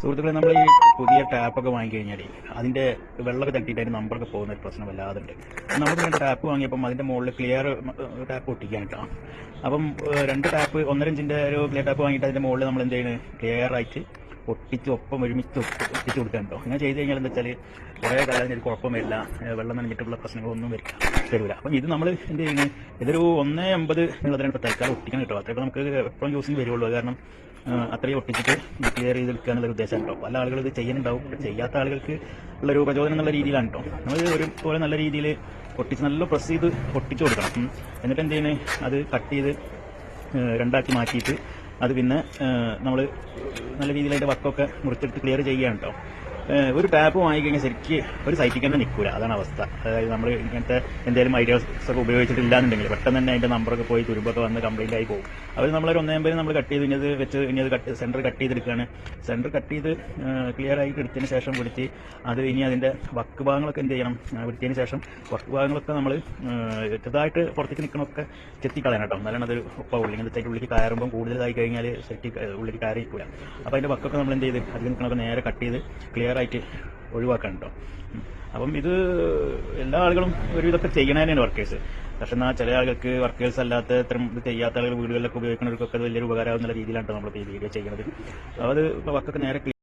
സുഹൃത്തുക്കളെ നമ്മൾ ഈ പുതിയ ടാപ്പൊക്കെ വാങ്ങിക്കഴിഞ്ഞാൽ അതിന്റെ വെള്ളമൊക്കെ തട്ടിയിട്ട് അതിന്റെ നമ്പറൊക്കെ പോകുന്ന ഒരു പ്രശ്നം വല്ലാതുണ്ട്. നമ്മൾ രണ്ട് ടാപ്പ് വാങ്ങിയപ്പം അതിന്റെ മുകളിൽ ക്ലിയർ ടാപ്പ് ഒട്ടിക്കാൻ കിട്ടാം. അപ്പം രണ്ട് ടാപ്പ് ഒന്നര ഇഞ്ചിന്റെ ഒരു ക്ലിയർ ടാപ്പ് വാങ്ങിയിട്ട് അതിന്റെ മുകളിൽ നമ്മൾ എന്ത് ചെയ്യുന്നത് ക്ലിയർ ആയിട്ട് ഒട്ടിച്ച് ഒപ്പം ഒരുമിച്ച് ഒട്ടിച്ച് കൊടുക്കാനുണ്ടോ ഇങ്ങനെ ചെയ്ത് കഴിഞ്ഞാൽ എന്താ വെച്ചാൽ കുറേ കാലം ഒരു കുഴപ്പം വരില്ല. വെള്ളം നനഞ്ഞിട്ടുള്ള പ്രശ്നങ്ങളൊന്നും വരില്ല. വരില്ല. അപ്പം ഇത് നമ്മൾ എന്ത് ചെയ്യുന്നത് ഇതൊരു ഒന്നേ അമ്പത് എന്നുള്ളതിനാണ് ഇപ്പോൾ തൽക്കാലം ഒട്ടിക്കാൻ കിട്ടും. അത്രയൊക്കെ നമുക്ക് എപ്പോഴും യൂസിന് വരുള്ളൂ. കാരണം അത്രയും ഒട്ടിച്ചിട്ട് ക്ലിയർ ചെയ്ത് എടുക്കുക എന്നുള്ള ഉദ്ദേശം കേട്ടോ പല ആളുകൾ ഇത് ചെയ്യുന്നുണ്ടാവും. ചെയ്യാത്ത ആളുകൾക്ക് ഉള്ള ഒരു പ്രചോദനം എന്നുള്ള രീതിയിലാണ് കേട്ടോ നമ്മൾ ഒരുപോലെ നല്ല രീതിയിൽ ഒട്ടിച്ച് നല്ല പ്രസ് ചെയ്ത് ഒട്ടിച്ചു കൊടുക്കണം. എന്നിട്ട് എന്ത് ചെയ്യുന്നത് അത് കട്ട് ചെയ്ത് രണ്ടാക്കി മാറ്റിയിട്ട് അത് പിന്നെ നമ്മൾ നല്ല രീതിയിൽ അതിന്റെ വർക്കൊക്കെ മുറിച്ചെടുത്ത് ക്ലിയർ ചെയ്യുകയാണ് കേട്ടോ ഒരു ടാപ്പ് വാങ്ങിക്കഴിഞ്ഞാൽ ശരിക്ക് ഒരു സൈറ്റിൽ തന്നെ നിൽക്കൂല. അതാണ് അവസ്ഥ. അതായത് നമ്മൾ ഇങ്ങനത്തെ എന്തെങ്കിലും ഐഡിയാസ് ഒക്കെ ഉപയോഗിച്ചിട്ടില്ലാന്നുണ്ടെങ്കിൽ പെട്ടെന്ന് തന്നെ അതിന്റെ നമ്പറൊക്കെ പോയി തുരുമ്പൊക്കെ വന്ന് കംപ്ലൈന്റ് ആയി പോകും. അവർ നമ്മളൊരു ഒന്നേമ്പത് നമ്മൾ കട്ട് ചെയ്ത് ഇനി വെച്ച് ഇനി അത് കട്ട് സെന്റർ കട്ട് ചെയ്തെടുക്കുകയാണ് സെന്റർ കട്ട് ചെയ്ത് ക്ലിയർ ആയി എടുത്തതിന് ശേഷം വിളിച്ച് അത് ഇനി അതിന്റെ വക്ക് ഭാഗങ്ങളൊക്കെ എന്ത് ചെയ്യണം? വിളിച്ചതിന് ശേഷം വക്ക് ഭാഗങ്ങളൊക്കെ നമ്മൾ ചെറുതായിട്ട് പുറത്തേക്ക് നിൽക്കണമൊക്കെ ചെത്തിക്കളയണം കേട്ടോ. എന്നാലാണ് അത് ഒപ്പം ഉള്ളിൽ ഇങ്ങനത്തെ ഉള്ളിലേക്ക് കയറുമ്പോൾ കൂടുതലായി കഴിഞ്ഞാൽ സെറ്റി ഉള്ളിക്ക് കയറി നിൽക്കില്ല അപ്പോൾ അതിന്റെ വക്കൊക്കെ നമ്മൾ എന്ത് ചെയ്ത് അതിൽ നിൽക്കണമൊക്കെ നേരെ കട്ട് ചെയ്ത് ക്ലിയർ ആയിട്ട് ഒഴിവാക്കാൻ കേട്ടോ അപ്പം ഇത് എല്ലാ ആളുകളും ഒരുവിധമൊക്കെ ചെയ്യണ തന്നെയാണ് വർക്കേഴ്സ് പക്ഷെ എന്നാൽ ചില ആളുകൾക്ക് വർക്കേഴ്സ് അല്ലാത്ത ഇത്തരം ഇത് ചെയ്യാത്ത ആളുകൾ വീടുകളിലൊക്കെ ഉപയോഗിക്കുന്നവർക്കൊക്കെ വലിയൊരു ഉപകാരമാകുന്ന രീതിയിലാണ് നമ്മൾ ഈ വീഡിയോ ചെയ്യുന്നത്. അത് വർക്കൊക്കെ നേരെ